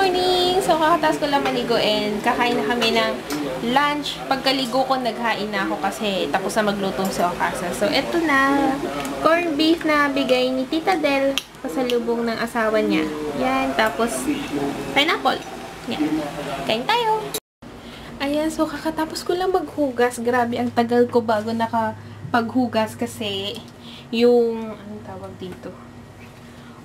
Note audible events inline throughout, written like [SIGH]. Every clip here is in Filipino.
morning! So, kakataas ko lang maligo and kakain na kami ng lunch. Pagkaligo ko, naghain na ako kasi tapos na magluto si Okasa. So, eto na. Corn beef na bigay ni Tita Del pasalubong ng asawa niya. Yan. Tapos, pineapple. Yan. Kain tayo. Ayan, so kakatapos ko lang maghugas. Grabe, ang tagal ko bago nakapaghugas kasi yung, anong tawag dito?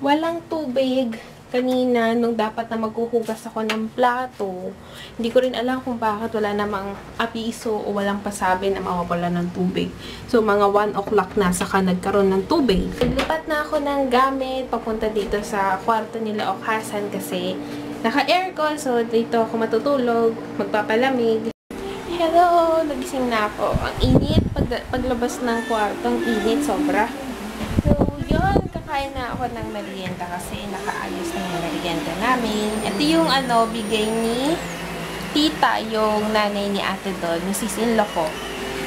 Walang tubig kanina nung dapat na maghuhugas ako ng plato. Hindi ko rin alam kung bakit wala namang apiso o walang pasabi na mawawala ng tubig. So, mga 1 o'clock na saka nagkaroon ng tubig. Naglipat na ako ng gamit papunta dito sa kwarto nila Okasan kasi naka-aircon. So, dito ako matutulog, magpapalamig. Hello! Nagising na ako. Ang init. Pag, paglabas ng kwarto, ang init. Sobra. So, yun. Kakain na ako ng merienda kasi nakaayos na yung merienda namin. Ito yung ano, bigay ni tita, yung nanay ni ate doon, yung sisinlo ko.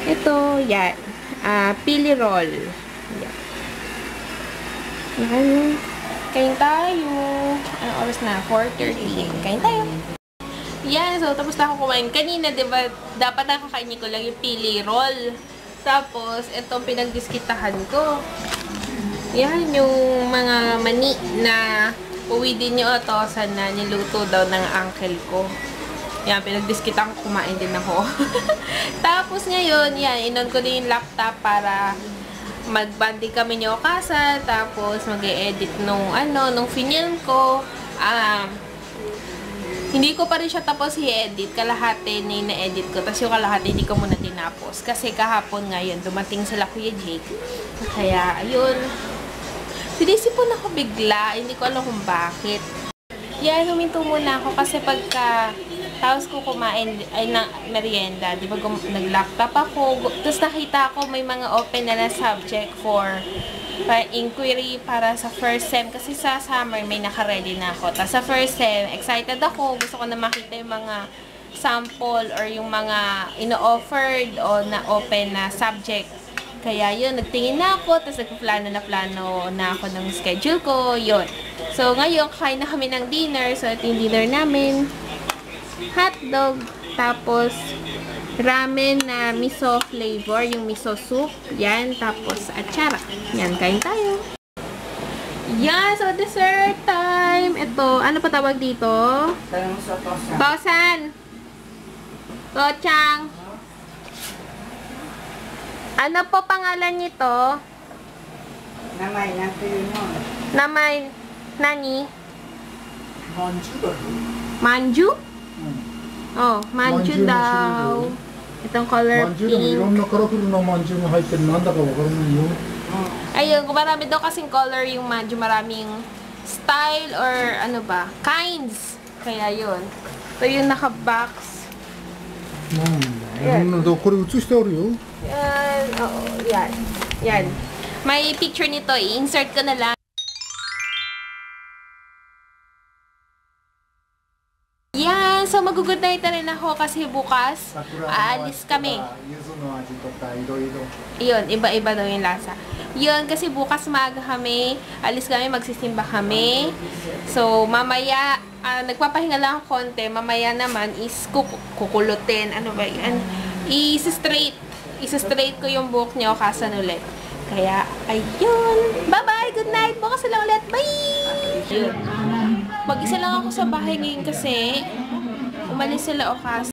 Ito, yan. Ah, pili roll. Yan. Yan. Kain tayo. Ano oras na? 4.30. Kain tayo. Yan, so tapos na ako kumain. Kanina, di ba, dapat nakakainin ko lang yung pili roll. Tapos, itong pinagdiskitahan ko. Yan, yung mga mani na uwi din ni Otosan na niluto daw ng uncle ko. Yan, pinagdiskitan ko, kumain din ako. [LAUGHS] Tapos ngayon, yan, inon ko din yung laptop para magbanding kami ni Okasa. Tapos, mag edit nung, ano, nung final ko. Um, hindi ko pa rin siya tapos i-edit. Kalahati na na-edit ko. Tapos yung kalahati hindi ko muna tinapos. Kasi kahapon ngayon, dumating sila Kuya Jake. Kaya, ayun. Sinisipon ako bigla. Hindi ko alam kung bakit. Yan, huminto muna ako kasi pagka tapos ko kumain ay na merienda, di ba nag-laptop ako. Tapos nakita ko may mga open na na subject for para inquiry para sa first sem kasi sa summer may naka-ready na ako. Tapos sa first sem, excited ako. Gusto ko na makita yung mga sample or yung mga ino-offered o na open na subject. Kaya yun, nagtingin na ako, tapos nagplano na plano na ako ng schedule ko, yun. So, ngayon, kain na kami ng dinner. So, ito yung dinner namin hotdog, tapos ramen na miso flavor, yung miso soup. Yan, tapos atsara. Yan, kain tayo. Yan, so dessert time. Ito, ano pa tawag dito? Tosan. Tochang. Ano po pangalan nito? Namay, natuyo mo. Namay, nani? Manju ba? Manju? Hmm. Oh, manju, manju daw. Itong color manju pink. Manju, ilang nakarakuro na manju na haitin. Nanda ka, wakaroon na yun. Hmm. Ayun, marami daw kasing color yung manju. Maraming style or ano ba, kinds. Kaya yun. So, yung naka-box. Hmm. Ayan. Hmm, ano, ko rin utos teoryo. Yeah yan. Oo, yan. Yan. May picture nito. Eh. I-insert ko na lang. Yan. So, mag-good night na rin ako kasi bukas aalis kami. Yun, iba-iba daw yung lasa. Yun, kasi bukas maaga kami. Alis kami, magsisimba kami. So, mamaya, uh, nagpapahinga lang konti. Mamaya naman is kuk kukulutin. Ano ba yan? Is straight Is-straight ko yung buhok niya o kasan ulit. Kaya, ayun. Bye-bye! Good night! Bukas sila ulit. Bye! Mag-isa lang ako sa bahay ngayon kasi umalis sila o kas